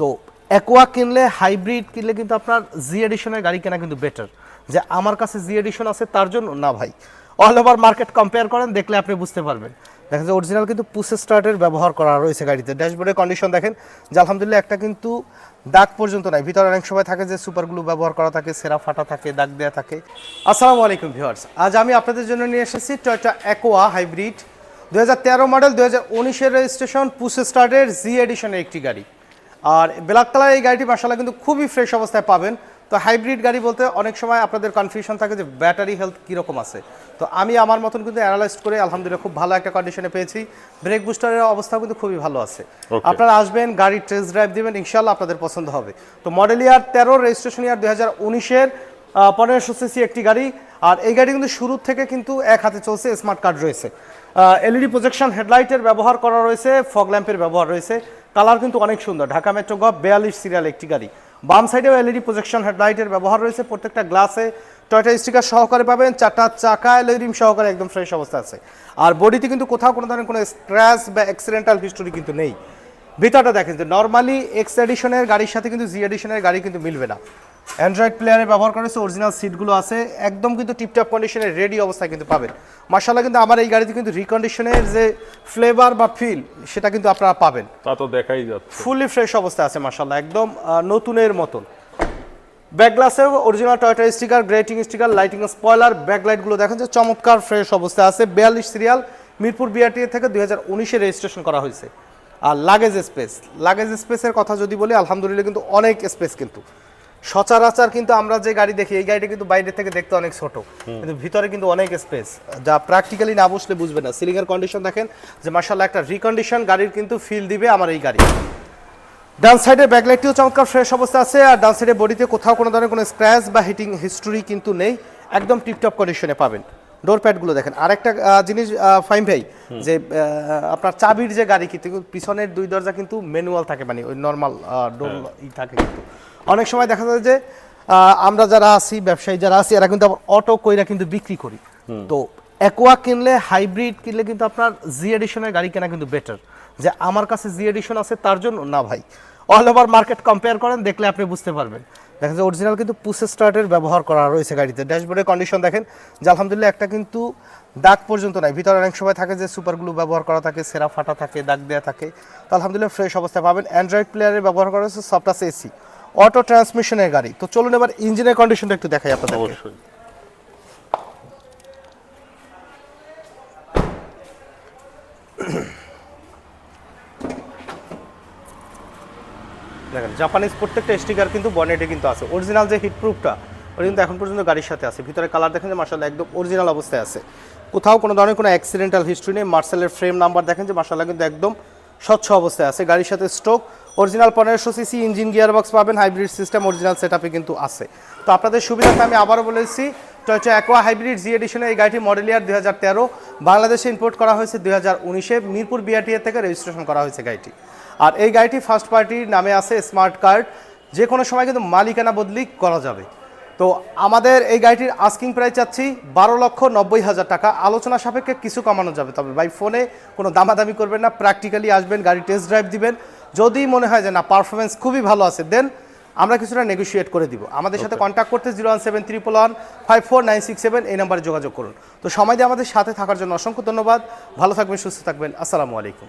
তো অ্যাকোয়া কিনলে হাইব্রিড কিনলে কিন্তু আপনার জি এডিশনের গাড়ি কেনা কিন্তু বেটার যে আমার কাছে জি এডিশন আছে, তার জন্য না ভাই। অল ওভার মার্কেট কম্পেয়ার করেন, দেখলে আপনি বুঝতে পারবেন। দেখেন যে অরিজিনাল কিন্তু পুসে স্টার্টের ব্যবহার করা রয়েছে গাড়িতে। ড্যাশবোর্ডের কন্ডিশন দেখেন, যে আলহামদুলিল্লাহ একটা কিন্তু দাগ পর্যন্ত নাই। ভিতরে অনেক সময় থাকে যে সুপারগুলো ব্যবহার করা থাকে, সেরা ফাটা থাকে, দাগ দেওয়া থাকে। আসসালামু আলাইকুম ভিউয়ার্স আজ আমি আপনাদের জন্য নিয়ে এসেছি টয়টা অ্যাকোয়া হাইব্রিড তেরো মডেল দু হাজার রেজিস্ট্রেশন পুসে স্টার্টের জি এডিশনের একটি গাড়ি। আর ব্ল্যাক কালার এই গাড়িটি মাসাল্লাহ কিন্তু খুবই ফ্রেশ অবস্থায় পাবেন। তো হাইব্রিড গাড়ি বলতে অনেক সময় আপনাদের কনফিউশন থাকে যে ব্যাটারি হেলথ কীরকম আছে। তো আমি আমার মতন কিন্তু অ্যানালাইজ করে আলহামদুলিল্লাহ খুব ভালো একটা কন্ডিশনে পেয়েছি। ব্রেক বুস্টারের অবস্থা কিন্তু খুবই ভালো আছে. আপনারা আসবেন গাড়ি টেস্ট ড্রাইভ দিবেন ইনশাল্লাহ আপনাদের পছন্দ হবে। তো মডেল ইয়ার তেরো রেজিস্ট্রেশন ইয়ার দুই হাজার উনিশের পনেরোশো সিসি একটি গাড়ি। আর এই গাড়ি কিন্তু শুরু থেকে কিন্তু এক হাতে চলছে স্মার্ট কার্ড রয়েছে। এলইডি প্রজেকশন হেডলাইটের ব্যবহার করা রয়েছে ফগ ল্যাম্পের ব্যবহার রয়েছে। কালার কিন্তু অনেক সুন্দর, ঢাকা মেট্রো গভ বেয়াল্লিশ সিরিয়াল একটি গাড়ি। বাম সাইডেও এলইডি প্রজেকশন হেডলাইটের ব্যবহার রয়েছে, প্রত্যেকটা গ্লাসে টয়টা স্টিকার সহকারে পাবেন, চারটা চাকা এলইডি সহকারে একদম ফ্রেশ অবস্থা আছে। আর বডিতে কিন্তু কোথাও কোনো ধরনের কোনো স্ক্র্যাচ বা অ্যাক্সিডেন্টাল হিস্টোরি কিন্তু নেই। ভিতরটা দেখেন যে নর্মালি এক্স এডিশনের গাড়ির সাথে কিন্তু জি এডিশনের গাড়ি কিন্তু মিলবে না। অ্যান্ড্রয়েড প্লেয়ারে ব্যবহার করেছে অরিজিনাল সিটগুলো আছে একদম কিন্তু টিপটপ কন্ডিশনের রেডি অবস্থায় কিন্তু পাবেন। মার্শাল্লাহ কিন্তু আমার এই গাড়িতে কিন্তু রিকন্ডিশনের যে ফ্লেভার বা ফিল সেটা কিন্তু আপনারা পাবেন। তা তো দেখাই যাচ্ছে। ফুললি ফ্রেশ অবস্থায় আছে মার্শাল্লাহ একদম নতুনের মতন। Back গ্লাসেও original Toyota sticker grating sticker lighting spoiler ব্যাকলাইটগুলো দেখেন যে চমৎকার ফ্রেশ অবস্থায় আছে। বিয়াল্লিশ সিরিয়াল মিরপুর বিআরটি থেকে দুই হাজার উনিশে রেজিস্ট্রেশন করা হয়েছে। আর লাগেজ স্পেস লাগেজ স্পেসের কথা যদি বলি আলহামদুলিল্লাহ কিন্তু অনেক স্পেস কিন্তু। সচরাচর কিন্তু আমরা যে গাড়ি দেখি এই গাড়িটা কিন্তু বাইরে থেকে দেখতে অনেক ছোট। কিন্তু ভিতরে কিন্তু অনেক স্পেস যা প্র্যাকটিক্যালি না বসলে বুঝবে না। সিলিং এর কন্ডিশন দেখেন যে মার্শাল্লাহ একটা রিকন্ডিশন গাড়ির কিন্তু ফিল দিবে আমার এই গাড়ি। ডান সাইডের ব্যাকলাইটটিও চমৎকার ফ্রেশ অবস্থা আছে আর ডান সাইডের বডিতে কোথাও কোনো ধরনের কোনো স্ক্র্যাচ বা হিটিং হিস্টোরি কিন্তু নেই। একদম টিপটপ কন্ডিশনে পাবেন। ডোর প্যাডগুলো দেখেন। আরেকটা জিনিস ফাইম ভাই যে আপনার চাবির যে গাড়ি কিন্তু পিছনের দুই দরজা কিন্তু ম্যানুয়াল থাকে মানে ওই নর্মাল ডোর ই থাকে কিন্তু। অনেক সময় দেখা যায় যে আমরা যারা আছি ব্যবসায়ী যারা আছি এরা কিন্তু অটো কইরা কিন্তু বিক্রি করি। তো অ্যাকোয়া কিনলে হাইব্রিড কিনলে কিন্তু আপনার জি এডিশনের গাড়ি কেনা কিন্তু বেটার যে আমার কাছে জি এডিশন আছে তার জন্য না ভাই। অল ওভার মার্কেট কম্পেয়ার করেন দেখলে আপনি বুঝতে পারবেন। দেখেন যে অরিজিনাল কিন্তু পুসে স্টার্টের ব্যবহার করা রয়েছে গাড়িতে। ড্যাশবোর্ডের কন্ডিশন দেখেন, যে আলহামদুলিল্লাহ একটা কিন্তু দাগ পর্যন্ত নাই। ভিতরে অনেক সময় থাকে যে সুপারগুলো ব্যবহার করা থাকে, সেরা ফাটা থাকে, দাগ দেওয়া থাকে। তো আলহামদুলিল্লাহ ফ্রেশ অবস্থায় পাবেন। অ্যান্ড্রয়েড প্লেয়ারের ব্যবহার করা হয়েছে সফটাস এসি অটো ট্রান্সমিশনের গাড়ি। তো চলুন এবার ইঞ্জিনের কন্ডিশনটা একটু দেখাই আপনাদের অবশ্যই। দেখেন জাপানিজ প্রত্যেকটা স্টিকার কিন্তু বনেটে কিন্তু আছে। অরিজিনাল যে হিট প্রুফটা ওটা কিন্তু এখন পর্যন্ত গাড়ির সাথে আছে। ভিতরে কালার দেখেন যে মার্শাল্লাহ একদম অরিজিনাল অবস্থায় আছে। কোথাও কোনো ধরনের কোনো অ্যাক্সিডেন্টাল হিস্ট্রি নেই। মার্শালের ফ্রেম নাম্বার দেখেন যে মার্শাল্লাহ কিন্তু একদম স্বচ্ছ অবস্থায় আছে। গাড়ির সাথে স্ট্রোক অরিজিনাল পনেরোশো সিসি ইঞ্জিন গিয়ার বক্স পাবেন হাইব্রিড সিস্টেম অরিজিনাল সেট কিন্তু আছে। তো আপনাদের সুবিধাতে আমি আবারও বলেছি টয়টা অ্যাকোয়া হাইব্রিড জি এডিশনে এই গাড়িটি মডেল ইয়ার দুই হাজার তেরো। বাংলাদেশে ইম্পোর্ট করা হয়েছে দুই হাজার উনিশে। মিরপুর বিআরটিএ থেকে রেজিস্ট্রেশন করা হয়েছে গাড়িটি। আর এই গাড়িটি ফার্স্ট পার্টির নামে আছে স্মার্ট কার্ড। যে কোনো সময় কিন্তু মালিকানা বদলি করা যাবে। তো আমাদের এই গাড়িটির আস্কিং প্রাইস চাচ্ছি বারো লক্ষ নব্বই হাজার টাকা। আলোচনা সাপেক্ষে কিছু কমানো যাবে। তবে বাই ফোনে কোনো দামাদামি করবেন না। প্র্যাকটিক্যালি আসবেন, গাড়ি টেস্ট ড্রাইভ দিবেন। যদি মনে হয় যে না পারফরমেন্স খুবই ভালো আছে দেন আমরা কিছুটা নেগোসিয়েট করে দিব। আমাদের সাথে কন্ট্যাক্ট করতে zero one seven triple one five four nine six seven এই নাম্বারে যোগাযোগ করুন। তো সময় দিয়ে আমাদের সাথে থাকার জন্য অসংখ্য ধন্যবাদ। ভালো থাকবেন সুস্থ থাকবেন। আসসালামু আলাইকুম।